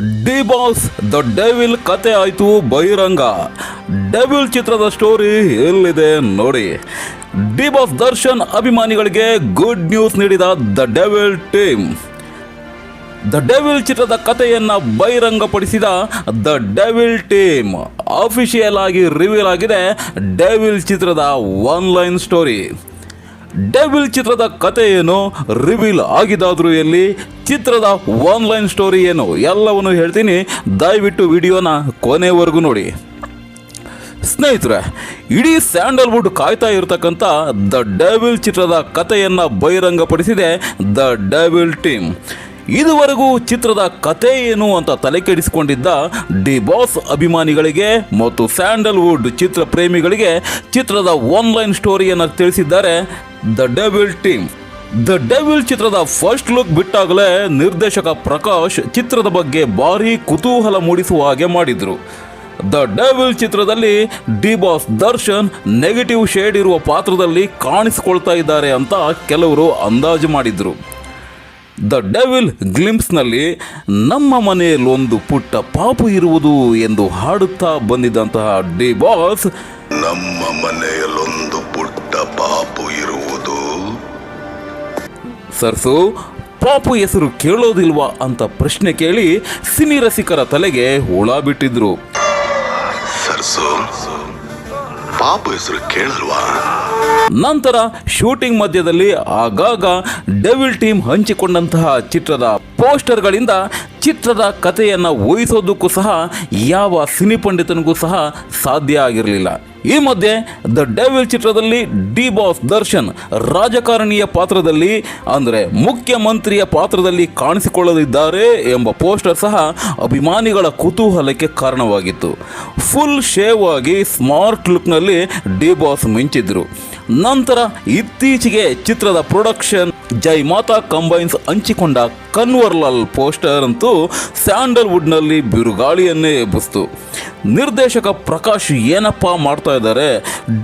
D boss, the devil ಕತೆ ಆಯಿತು ಬಹಿರಂಗ. ಡೆವಿಲ್ ಚಿತ್ರದ ಸ್ಟೋರಿ ಎಲ್ಲಿದೆ ನೋಡಿ. ಡಿ ಬಾಸ್ ದರ್ಶನ್ ಅಭಿಮಾನಿಗಳಿಗೆ ಗುಡ್ ನ್ಯೂಸ್ ನೀಡಿದ the devil team. The devil ಚಿತ್ರದ ಕಥೆಯನ್ನು ಬಹಿರಂಗಪಡಿಸಿದ ದ ಡೆವಿಲ್ ಟೀಮ್. ಅಫಿಷಿಯಲ್ ಆಗಿ ರಿವೀಲ್ ಆಗಿದೆ ಡೆವಿಲ್ ಚಿತ್ರದ ಒನ್ಲೈನ್ ಸ್ಟೋರಿ ಡೆವಿಲ್ ಚಿತ್ರದ ಕತೆ ಏನು ರಿವೀಲ್ ಆಗಿದಾದ್ರೂ ಎಲ್ಲಿ? ಚಿತ್ರದ ಆನ್ಲೈನ್ ಸ್ಟೋರಿ ಏನು? ಎಲ್ಲವನ್ನು ಹೇಳ್ತೀನಿ. ದಯವಿಟ್ಟು ವಿಡಿಯೋನ ಕೊನೆವರೆಗೂ ನೋಡಿ. ಸ್ನೇಹಿತರೆ, ಇಡೀ ಸ್ಯಾಂಡಲ್ವುಡ್ ಕಾಯ್ತಾ ಇರತಕ್ಕಂಥ ದ ಡೆವಿಲ್ ಚಿತ್ರದ ಕಥೆಯನ್ನು ಬಹಿರಂಗಪಡಿಸಿದೆ ದ ಡೆವಿಲ್ ಟೀಮ್. ಇದುವರೆಗೂ ಚಿತ್ರದ ಕತೆ ಏನು ಅಂತ ತಲೆ ಕೆಡಿಸಿಕೊಂಡಿದ್ದ ಡಿ ಬಾಸ್ ಅಭಿಮಾನಿಗಳಿಗೆ ಮತ್ತು ಸ್ಯಾಂಡಲ್ವುಡ್ ಚಿತ್ರ ಪ್ರೇಮಿಗಳಿಗೆ ಚಿತ್ರದ ಆನ್ಲೈನ್ ಸ್ಟೋರಿಯನ್ನು ತಿಳಿಸಿದ್ದಾರೆ the devil team the devil ಚಿತ್ರದ ಫಸ್ಟ್ ಲುಕ್ ಬಿಟ್ಟಾಗಲೇ ನಿರ್ದೇಶಕ ಪ್ರಕಾಶ್ ಚಿತ್ರದ ಬಗ್ಗೆ ಭಾರಿ ಕುತೂಹಲ ಮೂಡಿಸುವ ಹಾಗೆ ಮಾಡಿದ್ರು. ದ ಡೆವಿಲ್ ಚಿತ್ರದಲ್ಲಿ D Boss Darshan negative shade ಇರುವ ಪಾತ್ರದಲ್ಲಿ ಕಾಣಿಸಿಕೊಳ್ತಾ ಇದ್ದಾರೆ ಅಂತ ಕೆಲವರು ಅಂದಾಜು ಮಾಡಿದ್ರು. ದ ಡೆವಿಲ್ ಗ್ಲಿಂಪ್ಸ್ನಲ್ಲಿ ನಮ್ಮ ಮನೆಯಲ್ಲಿ ಒಂದು ಪುಟ್ಟ ಪಾಪು ಇರುವುದು ಎಂದು ಹಾಡುತ್ತಾ ಬಂದಿದ್ದಂತಹ ಡಿ ಬಾಸ್ ನಮ್ಮ ಮನೆಯಲ್ಲೊಂದು ಸರ್ಸು ಪಾಪು ಹೆಸರು ಕೇಳೋದಿಲ್ವಾ? ಅಂತ ಪ್ರಶ್ನೆ ಕೇಳಿ ಸಿನಿ ರಸಿಕರ ತಲೆಗೆ ಹುಳ ಬಿಟ್ಟಿದ್ರು. ಪಾಪು ಹೆಸರು ಕೇಳಲ್ವಾ? ನಂತರ ಶೂಟಿಂಗ್ ಮಧ್ಯದಲ್ಲಿ ಆಗಾಗ ಡೆವಿಲ್ ಟೀಮ್ ಹಂಚಿಕೊಂಡಂತಹ ಚಿತ್ರದ ಪೋಸ್ಟರ್ಗಳಿಂದ ಚಿತ್ರದ ಕಥೆಯನ್ನು ಊಹಿಸೋದಕ್ಕೂ ಸಹ ಯಾವ ಸಿನಿ ಪಂಡಿತನಿಗೂ ಸಹ ಸಾಧ್ಯ ಆಗಿರಲಿಲ್ಲ. ಈ ಮಧ್ಯೆ ದ ಡೆವಿಲ್ ಚಿತ್ರದಲ್ಲಿ ಡಿ ಬಾಸ್ ದರ್ಶನ್ ರಾಜಕಾರಣಿಯ ಪಾತ್ರದಲ್ಲಿ, ಅಂದರೆ ಮುಖ್ಯಮಂತ್ರಿಯ ಪಾತ್ರದಲ್ಲಿ ಕಾಣಿಸಿಕೊಳ್ಳಲಿದ್ದಾರೆ ಎಂಬ ಪೋಸ್ಟರ್ ಸಹ ಅಭಿಮಾನಿಗಳ ಕುತೂಹಲಕ್ಕೆ ಕಾರಣವಾಗಿತ್ತು. ಫುಲ್ ಶೇವ್ ಆಗಿ ಸ್ಮಾರ್ಟ್ ಲುಕ್ನಲ್ಲಿ ಡಿ ಬಾಸ್ ಮಿಂಚಿದ್ರು. ನಂತರ ಇತ್ತೀಚೆಗೆ ಚಿತ್ರದ ಪ್ರೊಡಕ್ಷನ್ ಜೈ ಮಾತಾ ಕಂಬೈನ್ಸ್ ಹಂಚಿಕೊಂಡ ಕನ್ವರ್ಲಾಲ್ ಪೋಸ್ಟರ್ ಅಂತೂ ಸ್ಯಾಂಡಲ್ವುಡ್ನಲ್ಲಿ ಬಿರುಗಾಳಿಯನ್ನೇ ಎಬ್ಬಿಸ್ತು. ನಿರ್ದೇಶಕ ಪ್ರಕಾಶ್ ಏನಪ್ಪ ಮಾಡ್ತಾ ಇದ್ದಾರೆ?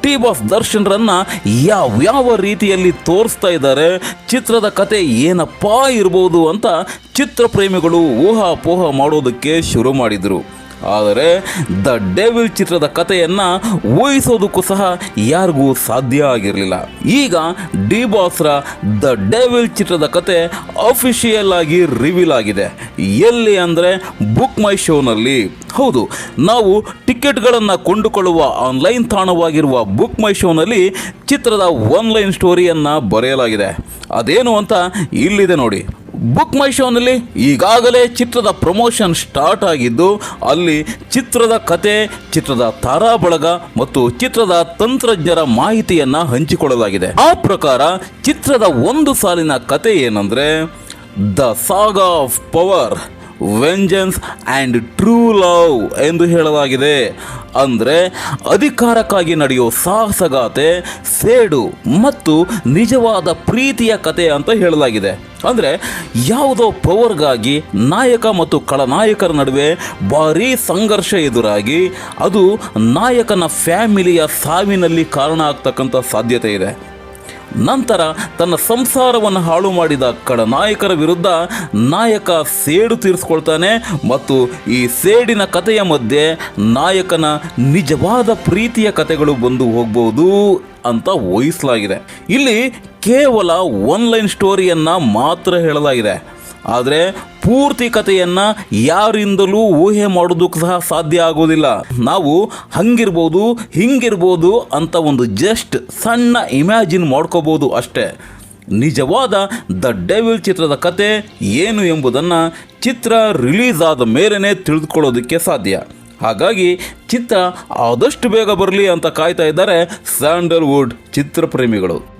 ಡಿ ಬಾಸ್ ದರ್ಶನ್ರನ್ನು ಯಾವ್ಯಾವ ರೀತಿಯಲ್ಲಿ ತೋರಿಸ್ತಾ ಇದ್ದಾರೆ? ಚಿತ್ರದ ಕತೆ ಏನಪ್ಪ ಇರ್ಬೋದು ಅಂತ ಚಿತ್ರಪ್ರೇಮಿಗಳು ಊಹಾಪೋಹ ಮಾಡೋದಕ್ಕೆ ಶುರು ಮಾಡಿದರು. ಆದರೆ ದ ಡೆವಿಲ್ ಚಿತ್ರದ ಕಥೆಯನ್ನು ಊಹಿಸೋದಕ್ಕೂ ಸಹ ಯಾರಿಗೂ ಸಾಧ್ಯ ಆಗಿರಲಿಲ್ಲ. ಈಗ ಡಿ ಬಾಸ್ರ ದ ಡೆವಿಲ್ ಚಿತ್ರದ ಕತೆ ಅಫಿಷಿಯಲ್ ಆಗಿ ರಿವೀಲ್ ಆಗಿದೆ. ಎಲ್ಲಿ ಅಂದರೆ ಬುಕ್ ಮೈ ಶೋನಲ್ಲಿ ಹೌದು, ನಾವು ಟಿಕೆಟ್ಗಳನ್ನು ಕೊಂಡುಕೊಳ್ಳುವ ಆನ್ಲೈನ್ ತಾಣವಾಗಿರುವ ಬುಕ್ ಮೈ ಶೋನಲ್ಲಿ ಚಿತ್ರದ ಆನ್ಲೈನ್ ಸ್ಟೋರಿಯನ್ನು ಬರೆಯಲಾಗಿದೆ. ಅದೇನು ಅಂತ ಇಲ್ಲಿದೆ ನೋಡಿ. ಬುಕ್ ಮೈ ಶೋನಲ್ಲಿ ಈಗಾಗಲೇ ಚಿತ್ರದ ಪ್ರಮೋಷನ್ ಸ್ಟಾರ್ಟ್ ಆಗಿದ್ದು, ಅಲ್ಲಿ ಚಿತ್ರದ ಕತೆ, ಚಿತ್ರದ ತಾರಾ ಬಳಗ ಮತ್ತು ಚಿತ್ರದ ತಂತ್ರಜ್ಞರ ಮಾಹಿತಿಯನ್ನ ಹಂಚಿಕೊಳ್ಳಲಾಗಿದೆ. ಆ ಪ್ರಕಾರ ಚಿತ್ರದ ಒಂದು ಸಾಲಿನ ಕತೆ ಏನಂದ್ರೆ the saga of power vengeance and true love ಎಂದು ಹೇಳಲಾಗಿದೆ. ಅಂದರೆ ಅಧಿಕಾರಕ್ಕಾಗಿ ನಡೆಯೋ ಸಾಹಸಗಾತೆ ಸೇಡು ಮತ್ತು ನಿಜವಾದ ಪ್ರೀತಿಯ ಕತೆ ಅಂತ ಹೇಳಲಾಗಿದೆ. ಅಂದರೆ ಯಾವುದೋ ಪವರ್ಗಾಗಿ ನಾಯಕ ಮತ್ತು ಖಳನಾಯಕರ ನಡುವೆ ಭಾರೀ ಸಂಘರ್ಷ ಎದುರಾಗಿ ಅದು ನಾಯಕನ ಫ್ಯಾಮಿಲಿಯ ಸಾವಿನಲ್ಲಿ ಕಾರಣ ಆಗ್ತಕ್ಕಂಥ ಸಾಧ್ಯತೆ ಇದೆ. ನಂತರ ತನ್ನ ಸಂಸಾರವನ್ನು ಹಾಳು ಮಾಡಿದ ಕಡನಾಯಕರ ವಿರುದ್ಧ ನಾಯಕ ಸೇಡು ತೀರಿಸ್ಕೊಳ್ತಾನೆ ಮತ್ತು ಈ ಸೇಡಿನ ಕಥೆಯ ಮಧ್ಯೆ ನಾಯಕನ ನಿಜವಾದ ಪ್ರೀತಿಯ ಕಥೆಗಳು ಬಂದು ಹೋಗ್ಬೋದು ಅಂತ ಊಹಿಸಲಾಗಿದೆ. ಇಲ್ಲಿ ಕೇವಲ ಒನ್ಲೈನ್ ಸ್ಟೋರಿಯನ್ನು ಮಾತ್ರ ಹೇಳಲಾಗಿದೆ. ಆದರೆ ಪೂರ್ತಿ ಕಥೆಯನ್ನು ಯಾರಿಂದಲೂ ಊಹೆ ಮಾಡೋದಕ್ಕೆ ಸಹ ಸಾಧ್ಯ ಆಗೋದಿಲ್ಲ. ನಾವು ಹಂಗಿರ್ಬೋದು, ಹಿಂಗಿರ್ಬೋದು ಅಂತ ಒಂದು ಜಸ್ಟ್ ಸಣ್ಣ ಇಮ್ಯಾಜಿನ್ ಮಾಡ್ಕೋಬೋದು ಅಷ್ಟೇ. ನಿಜವಾದ ದ ಡೆವಿಲ್ ಚಿತ್ರದ ಕತೆ ಏನು ಎಂಬುದನ್ನು ಚಿತ್ರ ರಿಲೀಸ್ ಆದ ಮೇಲೇ ತಿಳಿದುಕೊಳ್ಳೋದಕ್ಕೆ ಸಾಧ್ಯ. ಹಾಗಾಗಿ ಚಿತ್ರ ಆದಷ್ಟು ಬೇಗ ಬರಲಿ ಅಂತ ಕಾಯ್ತಾ ಇದ್ದಾರೆ ಸ್ಯಾಂಡಲ್ವುಡ್ ಚಿತ್ರಪ್ರೇಮಿಗಳು.